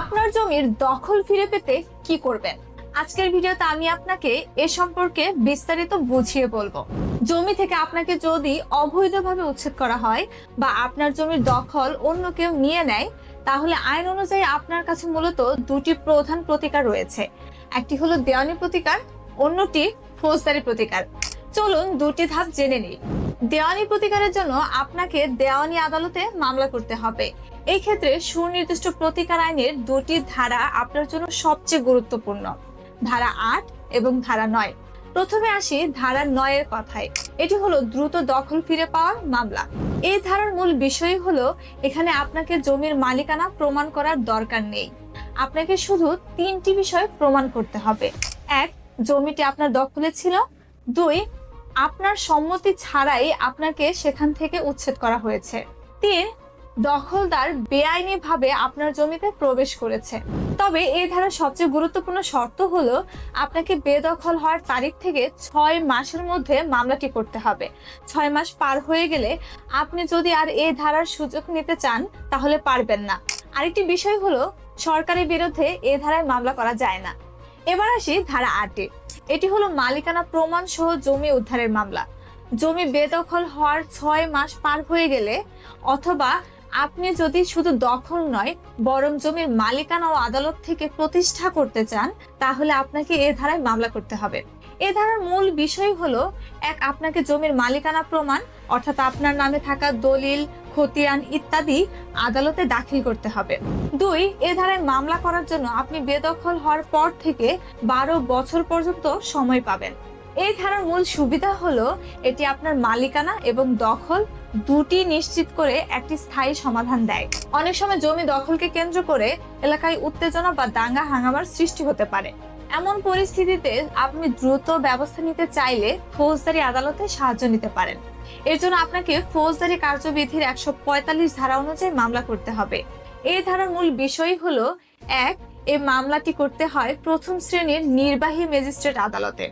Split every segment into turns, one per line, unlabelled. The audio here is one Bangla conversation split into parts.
আপনার জমির দখল ফিরে পেতে কি করবেন? আজকের ভিডিওতে আমি আপনাকে এ সম্পর্কে বিস্তারিত বুঝিয়ে বলব। জমি থেকে আপনাকে যদি অবৈধভাবে উচ্ছেদ করা হয় বা আপনার জমির দখল অন্য কেউ নিয়ে নেয়, তাহলে আইন অনুযায়ী আপনার কাছে মূলত দুটি প্রধান প্রতিকার রয়েছে। একটি হলো দেওয়ানি প্রতিকার, অন্যটি ফৌজদারি প্রতিকার। চলুন দুটি ধাপ জেনে নিই। দেওয়ানি প্রতিকারের জন্য আপনাকে দেওয়ানি আদালতে মামলা করতে হবে। এই ক্ষেত্রে সুনির্দিষ্ট প্রতিকার আইনের দুটি ধারা আপনার জন্য সবচেয়ে গুরুত্বপূর্ণ। ধারা আট এবং ধারা নয়। প্রথমে আসি ধারা নয়ের কথায়। এটি হলো দ্রুত দখল ফিরে পাওয়ার মামলা। এই ধারার মূল বিষয় হলো এখানে আপনাকে জমির মালিকানা প্রমাণ করার দরকার নেই। আপনাকে শুধু তিনটি বিষয় প্রমাণ করতে হবে। এক, জমিটি আপনার দখলে ছিল। দুই আপনার সম্মতি ছাড়াই আপনাকে সেখান থেকে উচ্ছেদ করা হয়েছে। তিন, দখলদার বেআইনি ভাবে আপনার জমিতে প্রবেশ করেছে। তবে এই ধারার সবচেয়ে গুরুত্বপূর্ণ শর্ত হলো আপনাকে বেদখল হওয়ার তারিখ থেকে ছয় মাসের মধ্যে মামলাটি করতে হবে। ছয় মাস পার হয়ে গেলে আপনি যদি আর এই ধারার সুযোগ নিতে চান, তাহলে পারবেন না। আরেকটি বিষয় হলো, সরকারের বিরুদ্ধে এ ধারায় মামলা করা যায় না। এবার আসি ধারা আটে। এটি হলো মালিকানা প্রমাণ সহ জমি উদ্ধারের মামলা। জমি বেদখল হওয়ার ছয় মাস পার হয়ে গেলে অথবা আপনি যদি শুধু দখল নয়, বরং জমির মালিকানা ও আদালত থেকে প্রতিষ্ঠা করতে চান, তাহলে আপনাকে এ ধারায় মামলা করতে হবে। এ ধারার মূল বিষয় হলো, এক, আপনাকে জমির মালিকানা প্রমাণ, অর্থাৎ আপনার নামে থাকা দলিল খতিয়ান ইত্যাদি আদালতে দাখিল করতে হবে। দুই এ ধারায় মামলা করার জন্য আপনি বেদখল হওয়ার পর থেকে বারো বছর পর্যন্ত সময় পাবেন। এই ধারার মূল সুবিধা হলো এটি আপনার মালিকানা এবং দখল দুটি নিশ্চিত করে একটি স্থায়ী সমাধান দেয়। অনেক সময় জমি দখলকে কেন্দ্র করে এলাকায় উত্তেজনা বা দাঙ্গা হাঙ্গামার সৃষ্টি হতে পারে। এমন পরিস্থিতিতে আপনি দ্রুত ব্যবস্থা নিতে চাইলে ফৌজদারি আদালতে সাহায্য নিতে পারেন। এর জন্য আপনাকে ফৌজদারি কার্যবিধির একশো পঁয়তাল্লিশ ধারা অনুযায়ী মামলা করতে হবে। এই ধারার মূল বিষয় হলো, এক এই মামলাটি করতে হয় প্রথম শ্রেণির নির্বাহী ম্যাজিস্ট্রেট আদালতে।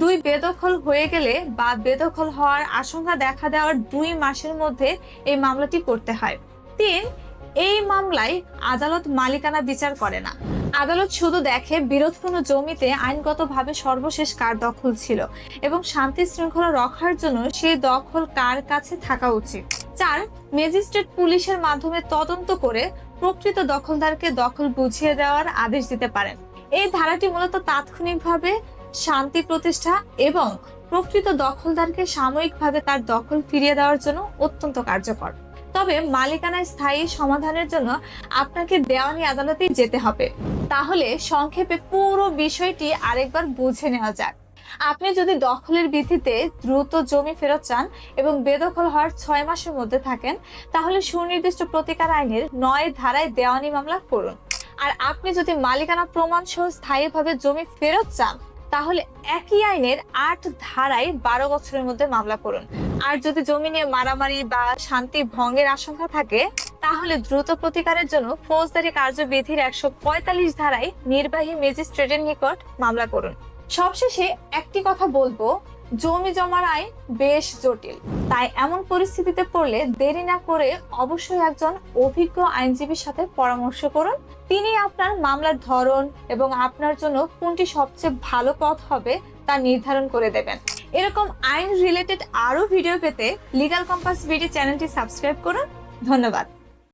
দুই, বেদখল হয়ে গেলে বা বেদখল হওয়ার আশঙ্কা দেখা দেওয়ার দুই মাসের মধ্যে এই মামলাটি করতে হয়। তিন, এই মামলায় আদালত মালিকানা বিচার করে না। আদালত শুধু দেখে বিরোধপূর্ণ জমিতে আইনগতভাবে সর্বশেষ কার দখল ছিল এবং শান্তি শৃঙ্খলা রক্ষার জন্য সেই দখল কার কাছে থাকা উচিত। চার, ম্যাজিস্ট্রেট পুলিশের মাধ্যমে তদন্ত করে প্রকৃত দখলদারকে দখল বুঝিয়ে দেওয়ার আদেশ দিতে পারেন। এই ধারাটি মূলত তাৎক্ষণিকভাবে শান্তি প্রতিষ্ঠা এবং প্রকৃত দখলদারকে সাময়িকভাবে তার দখল ফিরিয়ে দেওয়ার জন্য অত্যন্ত কার্যকর। তবে মালিকানায় স্থায়ী সমাধানের জন্য আপনাকে দেওয়ানি আদালতেই যেতে হবে। তাহলে সংক্ষেপে পুরো বিষয়টি আরেকবার বুঝে নেওয়া যাক। আপনি যদি দখলের ভিত্তিতে দ্রুত জমি ফেরত চান এবং বেদখল হওয়ার ছয় মাসের মধ্যে থাকেন, তাহলে সুনির্দিষ্ট প্রতিকার আইনের নয় ধারায় দেওয়ানি মামলা করুন। আর আপনি যদি মালিকানা প্রমাণ সহ স্থায়ীভাবে জমি ফেরত চান, তাহলে একই আইনের আট ধারায় বারো বছরের মধ্যে মামলা করুন। আর যদি জমি নিয়ে মারামারি বা শান্তি ভঙ্গের আশঙ্কা থাকে, তাহলে দ্রুত প্রতিকারের জন্য ফৌজদারি কার্যবিধির একশো পঁয়তাল্লিশ ধারায় নির্বাহী ম্যাজিস্ট্রেটের নিকট মামলা করুন। সবশেষে একটি কথা বলব, জমি জমার আইন বেশ জটিল। তাই এমন পরিস্থিতিতে পড়লে দেরি না করে অবশ্যই একজন অভিজ্ঞ আইনজীবীর সাথে পরামর্শ করুন। তিনি আপনার মামলার ধরন এবং আপনার জন্য কোনটি সবচেয়ে ভালো পথ হবে তা নির্ধারণ করে দেবেন। এরকম আইন রিলেটেড আরও ভিডিও পেতে লিগাল কম্পাস ভিডিও চ্যানেলটি সাবস্ক্রাইব করুন। ধন্যবাদ।